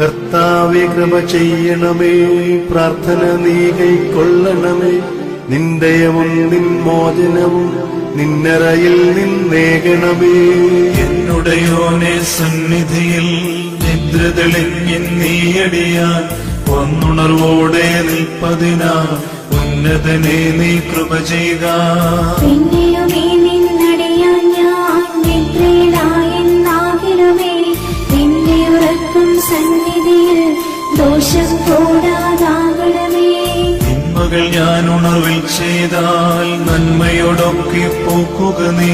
കർത്താവെ കൃപ ചെയ്യണമേ. പ്രാർത്ഥന നീ കൈക്കൊള്ളണമേ. നിന്ദയവും നിൻ മോചനവും നിന്നറയിൽ നിന്നേകണമേ. എന്നുടയോനെ സന്നിധിയിൽ നിദ്ര തെളിഞ്ഞിൻ നീയടിയാൻ വന്നുണർവോടെ നിൽപ്പതിനാ ഉന്നതനെ നീ കൃപ ചെയ്യുക ഞാൻ ഉണർവിൽ ചെയ്താൽ നന്മയോടൊക്കെ പോക്കുക നീ.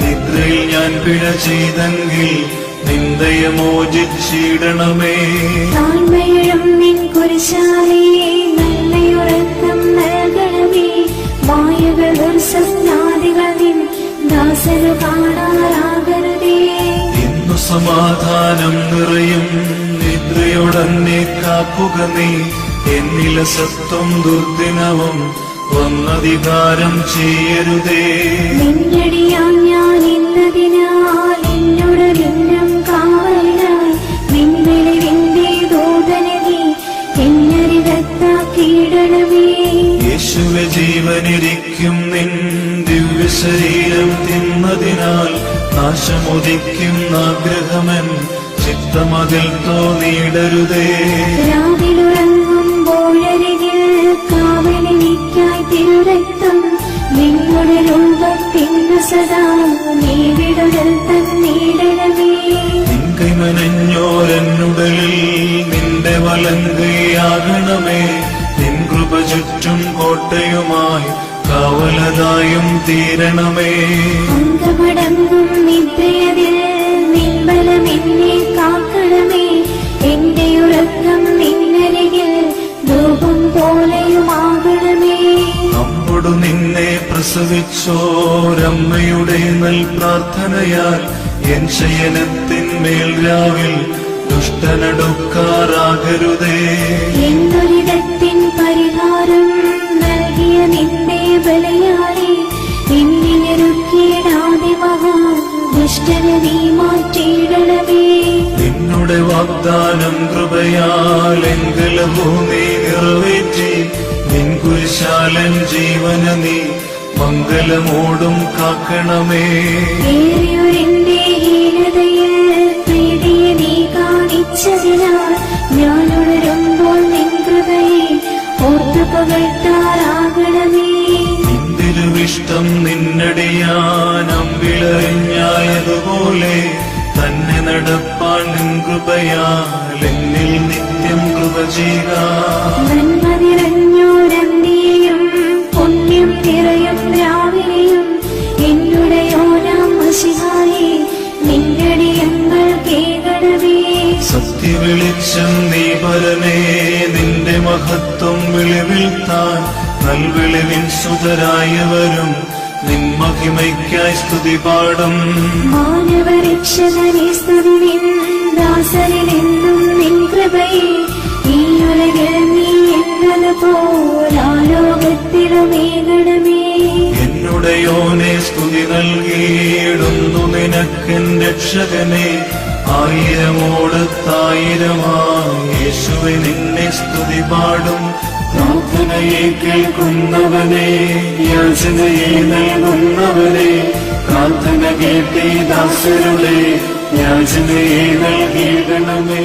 നിദ്രയിൽ ഞാൻ പിഴ ചെയ്തെങ്കിൽ നിന്ദയെ മോചിച്ചിടണമേ താഴ്മയിലും നിൻ കുരിശാലേ നല്ലയുറക്കം നൽകണമേ. വായുകൾ സ്വപ്നാദികൾ നിൻ ദാസനു കാണാറാകരുതേ. ഇന്നു സമാധാനം നിറയും നിദ്രയോടന്നെ കാക്കുക നീ. എന്നില സത്വം ദുർദിനവും വന്നധികാരം ചെയ്യരുതേ. ഞാൻ ഇന്നതിനാൽ കാവലിനായി എന്നരികത്താക്കിയിടണമേ യേശുവെ ജീവനിരിക്കും നിൻ ദിവ്യ ശരീരം തിന്നതിനാൽ നാശമുദിക്കും ആഗ്രഹമൻ. ചിത്തമതിൽ തോന്നിയിടരുതേ. സദാ നീ വിടുതൽ നിന്റെ വലങ്കയാകണമേ നിൻ കൃപ ചുറ്റും കോട്ടയുമായി കാവലതായും തീരണമേ. അങ്കമടങ്ങും നിദ്രയതിൽ പ്രസവിച്ചോരമ്മയുടെ നൽ പ്രാർത്ഥനയാൽ എൻ ശയനത്തിന്മേൽ രാവിൽ ദുഷ്ടനടുക്കാറാകരുതേ. എന്തൊരിടത്തിൻ പരിഹാരം നൽകിയ നിന്റെ ബലയാളി എന്നിരുക്കിയിടാതെ മഹാ ദുഷ്ടനെ നീ മാറ്റിയിടണമേ. നിന്നുടെ വാഗ്ദാനം കൃപയാൽ എങ്കല ഭൂമി നിറവേറ്റി നിൻകുരിശാലൻ ജീവന നീ മംഗലമോടും കാക്കണമേ. ഇഷ്ടം ഹീനതയിൽ പ്രീതിയെ നീ കാണിച്ചതിനാൽ ഞാൻ ഉണരുമ്പോൾ നിൻ കൃപയെ ഓർത്തു പകർത്താറാകണമേ. നിന്തിരുവിഷ്ടം നിന്നടിയാനം വിളറിഞ്ഞായതുപോലെ തന്നെ നടപ്പാൻ നിൻ കൃപയാൽ എന്നിൽ നിത്യം കൃപ ചെയ്യുക നന്മ നിറഞ്ഞോരന്തിയും പുണ്യം നിറയും നീ പരമേ നിന്റെ മഹത്വം വിളിവിൽ താൻ നൽവിളിവിൻ സുതരായവരും വരും. മഹിമയ്ക്കായി സ്തുതി പാടും. മാനവരക്ഷകനെ സ്തുതി നിൻ ഈ ഉലകിൽ നീ എന്നത് പോലാലോകത്തിലുമേകണമേ എന്നുടയോനെ സ്തുതി നൽകിയിടുന്നു നിനക്കൻ രക്ഷകനെ. ആയിരമോടത്തായിരമായി യേശുവെ നിന്നെ സ്തുതി പാടും. പ്രാർത്ഥനയെ കേൾക്കുന്നവനെ യാചനയെ നൽകുന്നവനെ പ്രാർത്ഥന കേട്ടേ ദാസരുടെ യാചനയെ നൽകിയിടണമേ